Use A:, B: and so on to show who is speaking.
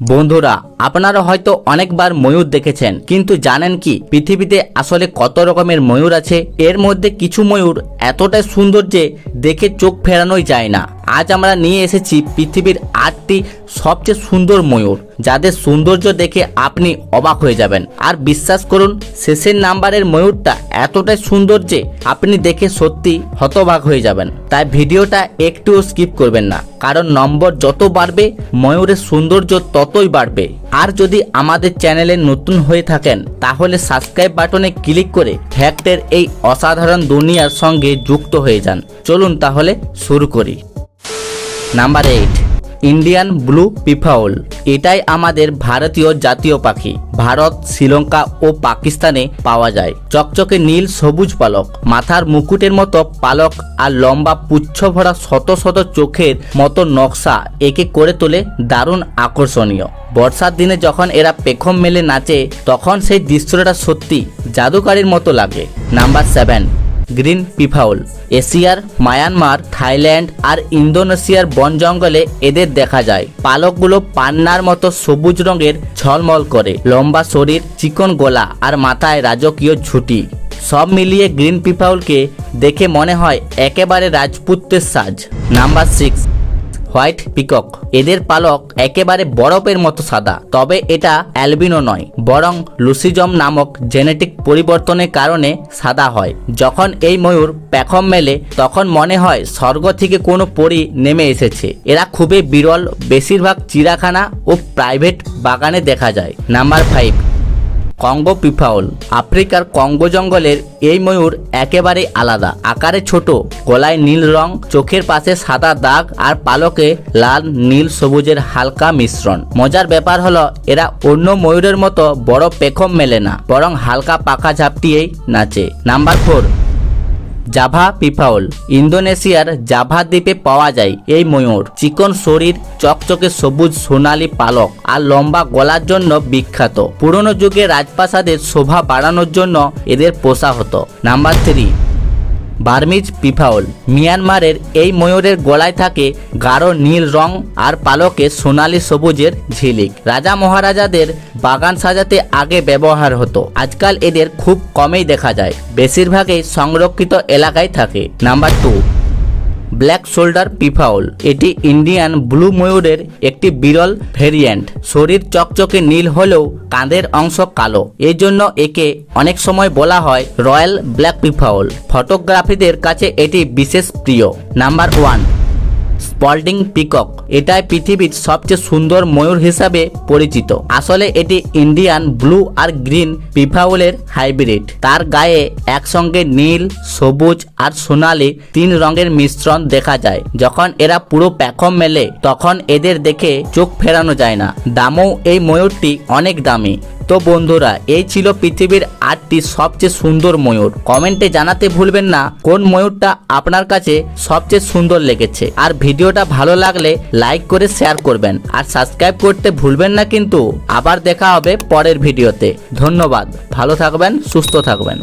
A: বন্ধুরা, আপনারা হয়তো অনেকবার ময়ূর দেখেছেন, কিন্তু জানেন কি, পৃথিবীতে আসলে কত রকমের ময়ূর আছে? এর মধ্যে কিছু ময়ূর এতটাই সুন্দর যে দেখে চোখ ফেরানোই যায় না। আজ আমরা নিয়ে এসেছি পৃথিবীর আটটি সবচেয়ে সুন্দর ময়ূর, যাদের সৌন্দর্য দেখে আপনি অবাক হয়ে যাবেন। আর বিশ্বাস করুন, শেষের নাম্বারের ময়ূরটা এতটাই সুন্দর যে আপনি দেখে সত্যি হতবাক হয়ে যাবেন। তাই ভিডিওটা একটুও স্কিপ করবেন না, কারণ নম্বর যত বাড়বে, ময়ূরের সৌন্দর্য ততই বাড়বে। আর যদি আমাদের চ্যানেলে নতুন হয়ে থাকেন, তাহলে সাবস্ক্রাইব বাটনে ক্লিক করে ফ্যাক্টের এই অসাধারণ দুনিয়ার সঙ্গে যুক্ত হয়ে যান। চলুন তাহলে শুরু করি। Number eight Indian blue peafowl এটাই আমাদের ভারতীয় জাতীয় পাখি। ভারত, শ্রীলঙ্কা ও পাকিস্তানে পাওয়া যায়। চকচকে নীল, সবুজ পালক। মাথার মুকুটের মতো পালক আর লম্বা পুচ্ছ ভরা শত শত চোখের মতো নকশা একে করে তোলে দারুণ আকর্ষণীয়। বর্ষার দিনে যখন এরা পেখম মেলে নাচে, তখন সেই দৃশ্যটা সত্যি জাদুকারীর মতো লাগে। নাম্বার সেভেন গ্রিন পিফাউল, এশিয়ার মায়ানমার, থাইল্যান্ড আর ইন্দোনেশিয়ার বন জঙ্গলে এদের দেখা যায়। পালকগুলো পান্নার মতো সবুজ রঙের ঝলমল করে। লম্বা শরীর, চিকন গোলা আর মাথায় রাজকীয় ঝুটি। সব মিলিয়ে গ্রিন পিফাউলকে দেখে মনে হয় একেবারে রাজপুত্রের সাজ। Number six white peacock. এদের পালক একেবারে বরফের মতো সাদা, তবে এটা অ্যালবিনো নয়, বরং লুসিজম নামক জেনেটিক পরিবর্তনের কারণে সাদা হয়। যখন এই ময়ূর প্যাখম মেলে, তখন মনে হয় স্বর্গ থেকে কোনো পরী নেমে এসেছে। এরা খুবই বিরল, বেশিরভাগ চিড়াখানা ও প্রাইভেট বাগানে দেখা যায়। নাম্বার ফাইভ কঙ্গো পিফাউল, আফ্রিকার কঙ্গো জঙ্গলের এই ময়ূর একেবারে আলাদা। আকারে ছোট, গলায় নীল রং, চোখের পাশে সাদা দাগ আর পালকে লাল, নীল, সবুজের হালকা মিশ্রণ। মজার ব্যাপার হলো, এরা অন্য ময়ূরের মতো বড় পেখম মেলে না, বরং হালকা পাখা ঝাপটিয়েই নাচে। Number four Java peafowl. ইন্দোনেশিয়ার জাভা দ্বীপে পাওয়া যায় এই ময়ূর। চিকন শরীর, চকচকে সবুজ সোনালী পালক আর লম্বা গলার জন্য বিখ্যাত। পুরনো যুগে রাজপ্রাসাদের শোভা বাড়ানোর জন্য এদের পোষা হতো। Number three Burmese peafowl. মিয়ানমারের এই ময়ূরের গলায় থাকে গাঢ় নীল রং আর পালকে সোনালি সবুজের ঝিলিক। রাজা মহারাজাদের বাগান সাজাতে আগে ব্যবহার হতো। আজকাল এদের খুব কমেই দেখা যায়। বেশিরভাগই সংরক্ষিত এলাকায় থাকে। Number two. Black shoulder peafowl. এটি ইন্ডিয়ান ব্লু ময়ূরের একটি বিরল ভেরিয়েন্ট। শরীর চকচকে নীল হলেও কাঁধের অংশ কালো। এই জন্য একে অনেক সময় বলা হয় রয়্যাল ব্ল্যাক পিফাউল। ফটোগ্রাফিদের কাছে এটি বিশেষ প্রিয়। Number one. Spalding peacock. এটাই পৃথিবীর সবচেয়ে সুন্দর ময়ূর হিসাবে পরিচিত। আসলে এটি ইন্ডিয়ান ব্লু আর গ্রিন পিফাউলের হাইব্রিড। তার গায়ে একসঙ্গে নীল, সবুজ আর সোনালি তিন রঙের মিশ্রণ দেখা যায়। যখন এরা পুরো প্যাখম মেলে, তখন এদের দেখে চোখ ফেরানো যায় না। দামও এই ময়ূরটি অনেক দামি। তো বন্ধুরা, এই ছিল পৃথিবীর আটটি সবচেয়ে সুন্দর ময়ূর। কমেন্টে জানাতে ভুলবেন না কোন ময়ূরটা আপনার কাছে সবচেয়ে সুন্দর লেগেছে। আর ভিডিওটা ভালো লাগলে লাইক করে শেয়ার করবেন। আর সাবস্ক্রাইব করতে ভুলবেন না কিন্তু। আবার দেখা হবে পরের ভিডিওতে। ধন্যবাদ। ভালো থাকবেন, সুস্থ থাকবেন।